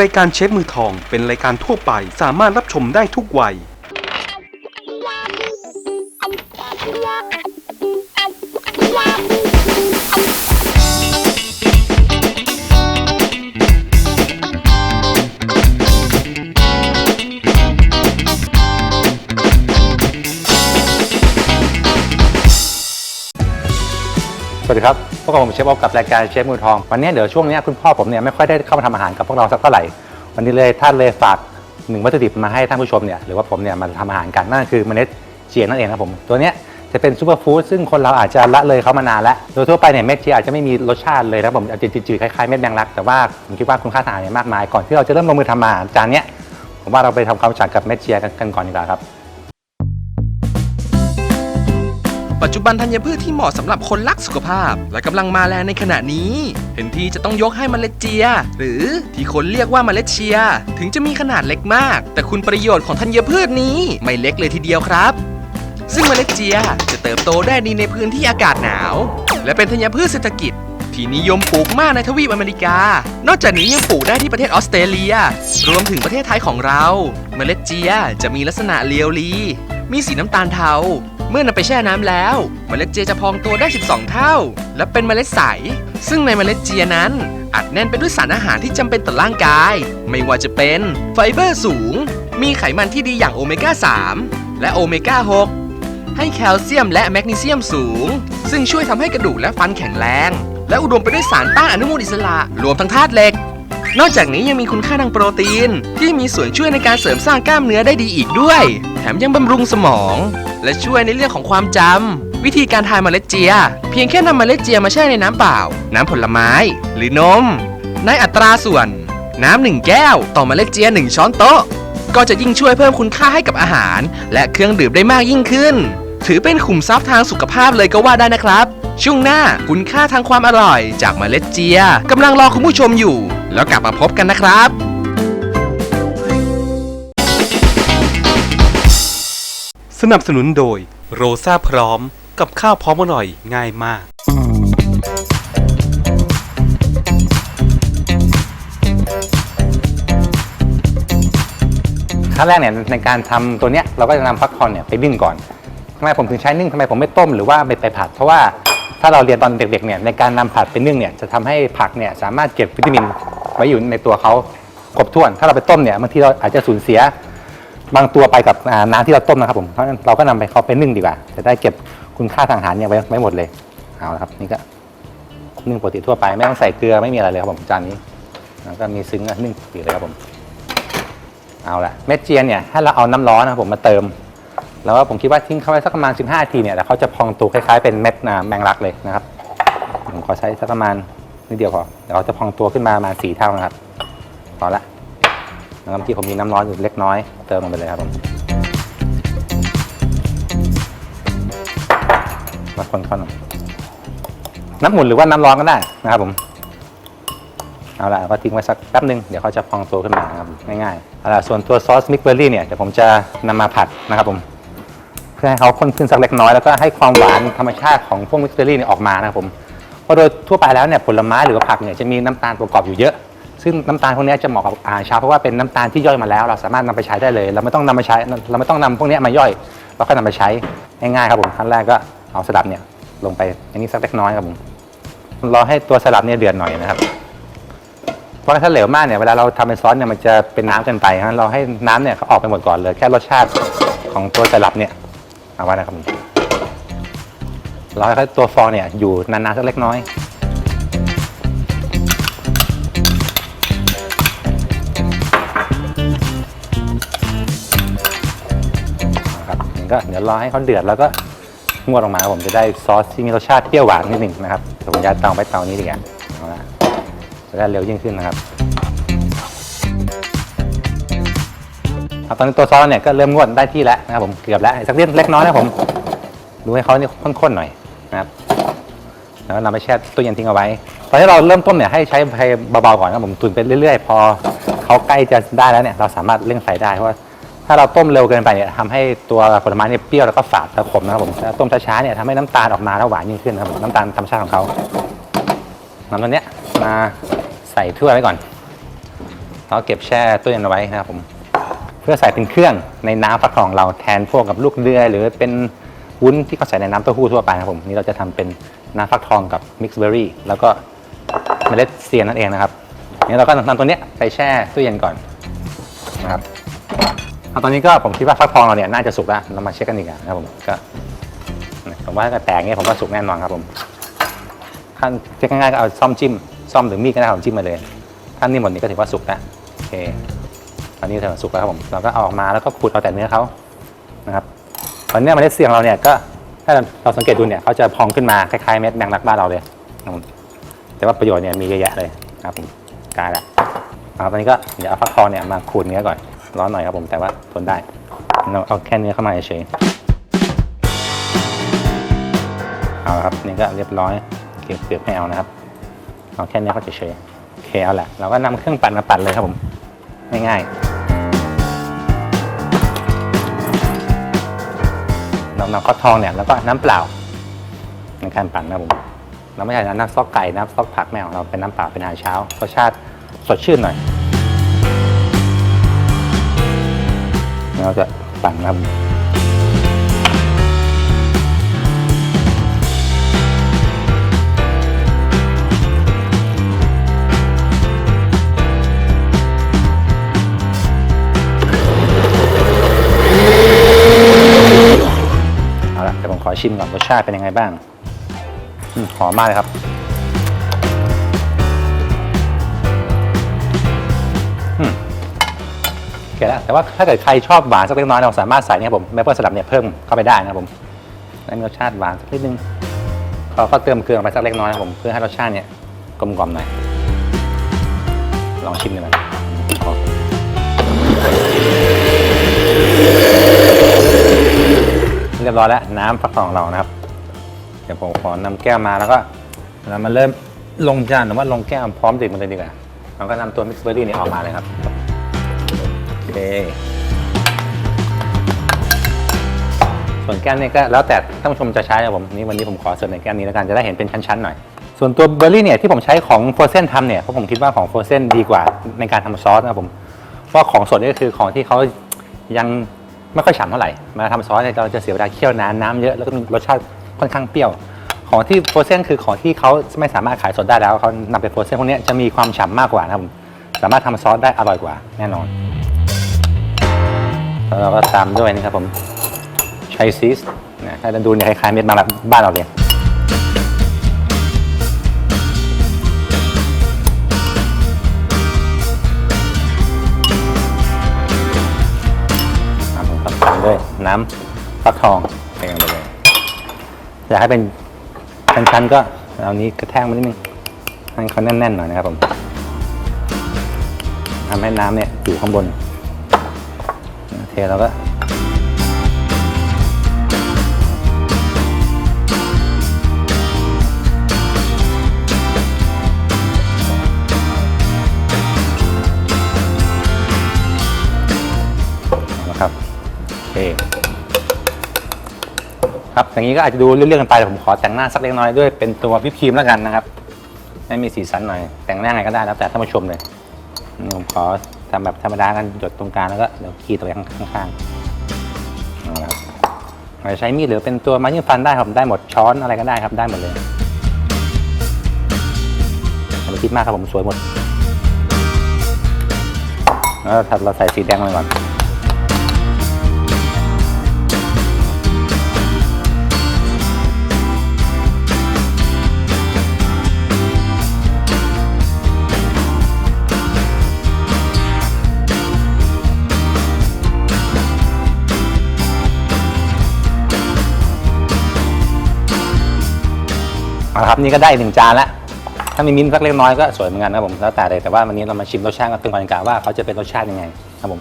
รายการเชฟมือทองเป็นรายการทั่วไปสามารถรับชมได้ทุกวัย สวัสดีครับพวกบผมเชฟออฟกับรายการเชฟมือทอง วันนี้เดี๋ยวช่วงนี้คุณพ่อผมเนี่ยไม่ค่อยได้เข้ามาทำอาหารกับพวกเราสักเท่าไหร่ วันนี้เลยท่านเลยฝากหนึ่งวัตถุดิบมาให้ท่านผู้ชมเนี่ยหรือว่าผมเนี่ยมาทำอาหารกันนั่นคือเมล็ดเจียนั่นเองครับผม ตัวเนี้ยจะเป็นซูเปอร์ฟู้ดซึ่งคนเราอาจจะละเลยเขามานานแล้ว โดยทั่วไปเนี่ยเม็ดเจียอาจจะไม่มีรสชาติเลยนะผมอาจจะจืดๆคล้ายๆเม็ดแมงลัก แต่ว่าผมคิดว่าคุณค่าทางอาหารเนี่ยมากมาย ก่อนที่เราจะเริ่มลงมือทำอาหารจานเนี้ยผมว่าเราไปทำความรู้จักกับเม็ดเจียกันก่อนดีกว่าครับ ปัจจุบันธัญพืชที่เหมาะสำหรับคนรักสุขภาพ และกำลังมาแรงในขณะนี้ เห็นทีจะต้องยกให้เมล็ดเจีย หรือที่คนเรียกว่าเมล็ดเชีย ถึงจะมีขนาดเล็กมาก แต่คุณประโยชน์ของธัญพืชนี้ไม่เล็กเลยทีเดียวครับ ซึ่งเมล็ดเจียจะเติบโตได้ดีในพื้นที่อากาศหนาว และเป็นธัญพืชเศรษฐกิจที่นิยมปลูกมากในทวีปอเมริกา นอกจากนี้ยังปลูกได้ที่ประเทศออสเตรเลีย รวมถึงประเทศไทยของเรา เมล็ดเจียจะมีลักษณะเรียวรีมีสีน้ำตาลเทา เมื่อนำไปแช่น้ำแล้ว เมล็ดเจียจะพองตัวได้ 12 เท่า และเป็นเมล็ดใส ซึ่งในเมล็ดเจียนั้นอัดแน่นไปด้วยสารอาหารที่จำเป็นต่อร่างกาย ไม่ว่าจะเป็นไฟเบอร์สูง มีไขมันที่ดีอย่างโอเมก้า 3 และโอเมก้า 6 ให้แคลเซียมและแมกนีเซียมสูง ซึ่งช่วยทำให้กระดูกและฟันแข็งแรง และอุดมไปด้วยสารต้านอนุมูลอิสระ รวมทั้งธาตุเหล็ก นอกจากนี้ยังมีคุณค่าทางโปรตีน ที่มีส่วนช่วยในการเสริมสร้างกล้ามเนื้อได้ดีอีกด้วย แถมยังบำรุงสมอง และช่วยในเรื่องของความจำ วิธีการทานเมล็ดเจีย เพียงแค่นำเมล็ดเจียมาแช่ในน้ำเปล่า น้ำผลไม้ หรือนม ในอัตราส่วน น้ำหนึ่งแก้ว ต่อเมล็ดเจียหนึ่งช้อนโต๊ะ ก็จะยิ่งช่วยเพิ่มคุณค่าให้กับอาหาร และเครื่องดื่มได้มากยิ่งขึ้น ถือเป็นขุมทรัพย์ทางสุขภาพเลยก็ว่าได้นะครับ ช่วงหน้าคุณค่าทางความอร่อย จากเมล็ดเจียกำลังรอคุณผู้ชมอยู่ แล้วกลับมาพบกันนะครับ สนับสนุนโดยโรซาพร้อมกับข้าวพร้อมอร่อยง่ายมาก ขั้นแรกเนี่ยในการทำตัวเนี้ยเราก็จะนำฟักทองเนี่ยไปนึ่งก่อนทำไมผมถึงใช้นึ่งทำไมผมไม่ต้มหรือว่าไปไปผัด เพราะว่าถ้าเราเรียนตอนเด็กๆเนี่ยในการนำผัดไปนึ่งเนี่ยจะทำให้ผักเนี่ยสามารถเก็บวิตามินไว้อยู่ในตัวเขาครบถ้วน ถ้าเราไปต้มเนี่ยบางทีเราอาจจะสูญเสีย บางตัวไปกับอ่าน้ำที่เราต้มนะครับผมเพราะฉะนั้นเราก็นำไปเขาไปนึ่งดีกว่า จะได้เก็บคุณค่าทางอาหารเนี่ยไว้ไว้หมดเลยเอาละครับนี่ก็นึ่งปกติทั่วไปไม่ต้องใส่เกลือไม่มีอะไรเลยครับผมจานนี้แล้วก็มีซึ้งอะนึ่งปกติเลยครับผม เอาละเม็ดเจียนเนี่ยถ้าเราเอาน้ำร้อนนะครับผมมาเติม แล้วก็ผมคิดว่าทิ้งเขาไว้สักประมาณ 15นาทีเนี่ยแล้วเขาจะพองตัวคล้ายๆเป็นเม็ดอ่าแมงลักเลยนะครับผมขอใช้สักประมาณนิดเดียวพอเดี๋ยวเขาจะพองตัวขึ้นมาประมาณสีเท่านะครับพอละ แล้วก็เมื่อกี้ผมมีน้ำร้อนอยู่เล็กน้อย เติมลงไปเลยครับผมมาคนๆหน่อยน้ำหมุนหรือว่าน้ำร้อนก็ได้นะครับผมเอาละก็ทิ้งไว้สักแป๊บหนึ่งเดี๋ยวเขาจะพองตัวขึ้นมาครับง่ายๆเอาละส่วนตัวซอสมิกเบอร์รี่เนี่ยเดี๋ยวผมจะนำมาผัดนะครับผม เพื่อให้เขาข้นขึ้นสักเล็กน้อย แล้วก็ให้ความหวานธรรมชาติของพวกมิกเบอร์รี่เนี่ยออกมานะครับผมเพราะโดยทั่วไปแล้วเนี่ยผลไม้หรือว่าผักเนี่ยจะมีน้ำตาลประกอบอยู่เยอะ ซึ่งน้ำตาลพวกนี้จะเหมาะกับอาหารเช้าเพราะว่าเป็นน้ำตาลที่ย่อยมาแล้ว เราสามารถนำไปใช้ได้เลย เราไม่ต้องนำมาใช้เราไม่ต้องนำพวกนี้มาย่อยเราก็นำไปใช้ง่ายๆครับผมขั้นแรกก็เอาสลัดเนี่ยลงไปอันนี้สักเล็กน้อยครับผมรอให้ตัวสลัดเนี่ยเดือดหน่อยนะครับ เพราะถ้าเหลวมากเนี่ยเวลาเราทำเป็นซอสเนี่ยมันจะเป็นน้ำเกินไปฮะเราให้น้ำเนี่ยเขาออกไปหมดก่อนเลย แค่รสชาติของตัวสลัดเนี่ยเอาไว้นะครับผมราให้ตัวฟองเนี่ยอยู่นานๆสักเล็กน้อย ก็เดี๋ยวรอให้เขาเดือดแล้วก็งวดออกมาผมจะได้ซอสที่มีรสชาติเปรี้ยวหวานนิดหนึ่งนะครับเดี๋ยวผมย้ายเตาไปเตานี้ดีกว่าเอาละจะได้เร็วยิ่งขึ้นนะครับเอาตอนนี้ตัวซอสเนี่ยก็เริ่มงวดได้ที่แล้วนะครับผมเกือบแล้วสักเล็กเล็กน้อยนะผมดูให้เขาเนี่ยข้นๆหน่อยนะครับแล้วนำไปแช่ตู้เย็นทิ้งเอาไว้ ตอนที่เราเริ่มต้มเนี่ยให้ใช้ไฟเบาๆก่อนนะครับผมตุนไปเรื่อยๆ พอเขาใกล้จะได้แล้วเนี่ยเราสามารถเร่งไฟได้เพราะว่า ถ้าเราต้มเร็วเกินไปเนี่ยทำให้ตัวผลไม้เนี่ยเปรี้ยวแล้วก็ฝาดและขมนะครับผมถ้าต้มช้าๆเนี่ยทำให้น้ำตาลออกมาแล้วหวานยิ่งขึ้นนะครับผมน้ำตาลธรรมชาติของเขานำตัวเนี้ยมาใส่ถ้วยไว้ก่อนเราเก็บแช่ตู้เย็นเอาไว้นะครับผมเพื่อใส่เป็นเครื่องในน้ำฟักทองเราแทนพวกกับลูกเดือยหรือเป็นวุ้นที่เขาใส่ในน้ำเต้าหู้ทั่วไปนะครับผมนี่เราจะทำเป็นน้ำฟักทองกับมิกซ์เบอร์รี่แล้วก็เมล็ดเซียนนั่นเองนะครับนี่เราก็นำตัวเนี้ยไปแช่ตู้เย็นก่อนนะครับ เอาตอนนี้ก็ผมคิดว่าฟักทองเราเนี่ยน่าจะสุกแล้วเรามาเช็คกันอีกนะครับผมก็ผมว่าถ้าแตกเงี้ยผมว่าสุกแน่นอนครับผมขั้นเช็คง่ายๆก็เอาซ่อมจิ้มซ่อมหรือมีดก็ได้ผมจิ้มมาเลยถ้านี่หมดนี้ก็ถือว่าสุกแล้วโอเคตอนนี้ถือว่าสุกแล้วครับผมเราก็เอาออกมาแล้วก็ขูดเอาแต่เนื้อเขานะครับตอนนี้เมล็ดเสียงเราเนี่ยก็ถ้าเราสังเกตดูเนี่ยเขาจะพองขึ้นมาคล้ายๆเม็ดแมงลักบ้านเราเลยแต่ว่าประโยชน์เนี่ยมีเยอะแยะเลยครับผมกายละเอาตอนนี้ก็เดี๋ยวเอาฟักทองเนี่ยมาขูดเนื้อก่อน ร้อนหน่อยครับผมแต่ว่าทนได้ เราเอาแค่เนื้อเข้ามาเฉยเอาครับนี่ก็เรียบร้อยเก็บเปลือกไม่เอานะครับเอาแค่เนื้อเขาเฉยๆโอเคเอาแหละเราก็นำเครื่องปั่นมาปั่นเลยครับผมง่ายๆเรานำข้าวทองเนี่ยแล้วก็น้ำเปล่าในการปั่นนะครับผมเราไม่ใช่น้ำซอกไก่น้ำซอกผักแมวเราเป็นน้ำเปล่าเป็นอาหารเช้ารสชาติสดชื่นหน่อย เราจะปั่นนะครับเอาละเดี๋ยวผมขอชิมก่อนรสชาติเป็นยังไงบ้างหอมมากเลยครับอืม โอเคแล้วแต่ว่าถ้าเกิดใครชอบหวานสักเล็กน้อยเราสามารถใส่เนี่ยผมแมปเปิลสลับเนี่ยเพิ่มเข้าไปได้นะครับผมให้มีรสชาติหวานสักนิดนึงเราก็เติมเกลือไปสักเล็กน้อยนะผมเพื่อให้รสชาติเนี่ยกลมกล่อมหน่อยลองชิมดูน่อยเรียบร้อยแล้วน้ำฟักทองเรานะครับ เดี๋ยวผมขอนำแก้วมาแล้วก็เรามาเริ่มลงจานหรือว่าลงแก้วพร้อมดื่มมันเลยดีกว่าเราก็นำตัวมิกซ์เบอร์รี่นี้ออกมาเลยครับ เคส่วนแก้วนี้ก็แล้วแต่ท่านผู้ชมจะใช้นะผมนี่วันนี้ผมขอเสนอแก้วนี้แล้วกันจะได้เห็นเป็นชั้นๆหน่อย ส่วนตัวเบอร์รี่เนี่ยที่ผมใช้ของโฟเซนทำเนี่ยเพราะผมคิดว่าของโฟเซนดีกว่าในการทำซอสนะครับผมเพราะของสดนี่ก็คือของที่เขายังไม่ค่อยฉ่ำเท่าไหร่มาทำซอสเนี่ยเราจะเสียเวลาเคี่ยวนานน้ำเยอะแล้วก็มีรสชาติค่อนข้างเปรี้ยว ของที่โฟรเซนคือของที่เขาไม่สามารถขายสดได้แล้วเขานำไปโฟรเซนพวกนี้จะมีความฉ่ำมากกว่านะครับผมสามารถทำซอสได้อร่อยกว่าแน่นอน แล้วเราก็ตามด้วยนะครับผมชัยซีสนะถ้าเราดูเนี่ยคล้ายๆเม็ดมาแบบบ้านเราเลยตามด้วยน้ำฟักทองไปกันไปเลยอยากให้เป็นชั้นๆก็เอานี้กระแทกมันนิดนึงให้เขาแน่นๆหน่อยนะครับผมทำให้น้ำเนี่ยอยู่ข้างบน เทแล้วก็นะครับโอเคครับอย่างนี้ก็อาจจะดูเรื่องๆกันไปแต่ผมขอแต่งหน้าสักเล็กน้อยด้วยเป็นตัววิปครีมแล้วกันนะครับ ให้มีสีสันหน่อย แต่งหน้าไงก็ได้แล้วแต่ท่านผู้ชมเลยผมขอำแบบธรรมดากันหยดตรงกลางแล้วก็เดี๋ยวขีดตัวข้างๆเอาละครับอาจจะใช้มีดหรือเป็นตัวไม้ยิ้มฟันได้ครับได้หมดช้อนอะไรก็ได้ครับได้หมดเลยอย่าไปคิดมากครับผมสวยหมดแล้วเราใส่สีแดงลงไปก่อน เอาละครับนี่ก็ได้หนึ่งจานละถ้ามีมิ้นท์สักเล็กน้อยก็สวยเหมือนกันนะผมแล้วแต่เลยแต่ว่าวันนี้เรามาชิมรสชาติกันเป็นบรรยากาศว่าเขาจะเป็นรสชาติยังไงครับผม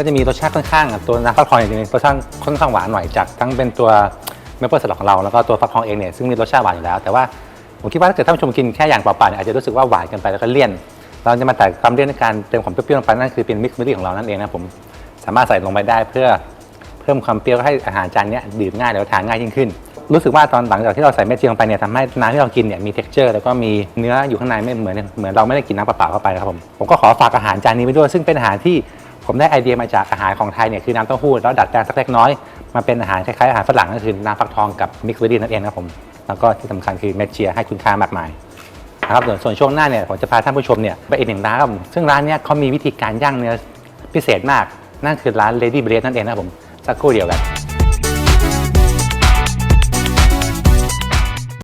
ก็จะมีรสชาติค่อนข้างตัวน้ำฟักทองจริงๆรสชาติค่อนข้างหวานหน่อยจากทั้งเป็นตัวเมเปิลสลัดของเราแล้วก็ตัวฟักทองเองเนี่ยซึ่งมีรสชาติหวานอยู่แล้ว แต่ว่าผมคิดว่าถ้าเกิดท่านผู้ชมกินแค่อย่างเปล่าๆเนี่ยอาจจะรู้สึกว่าหวานเกินไปแล้วก็เลี่ยน เราจะมาแต่ความเลี่ยนในการเติมความเปรี้ยวๆลงไปนั่นคือเป็นมิกซ์เบอร์รี่ของเรานั่นเองนะผมสามารถใส่ลงไปได้เพื่อเพิ่มความเปรี้ยวให้อาหารจานนี้ดื่มง่ายแล้วทานง่ายยิ่งขึ้น รู้สึกว่าตอนหลังจากที่เราใส่เม็ดจีลงไปเนี่ยทำให้น้ำที่เรากินเนี่ยมี texture แล้วก็มีเนื้ออยู่ข้างในไม่เหมือนเหมือนเราไม่ได้กินน้ำเปล่าๆเข้าไปนะครับผมผมก็ขอฝากอาหารจานนี้ไปด้วยซึ่งเป็นอาหารที่ ผมได้ไอเดียมาจากอาหารของไทยเนี่ยคือน้ำเต้าหู้แล้วดัดแปลงสักเล็กน้อยมาเป็นอาหารคล้ายๆอาหารฝรั่งก็คือน้ำฟักทองกับมิกซ์เบอร์รี่นั่นเองครับผมแล้วก็ที่สำคัญคือเม็ดเชียให้คุณค่ามากมายนะครับส่วนส่วนช่วงหน้าเนี่ยผมจะพาท่านผู้ชมเนี่ยไปอีกหนึ่งร้านครับผมซึ่งร้านเนี้ยเขามีวิธีการย่างเนื้อพิเศษมาก นั่นคือร้าน Lady b r e a d นั่นเองนะครับผมสักครู่เดียวกัน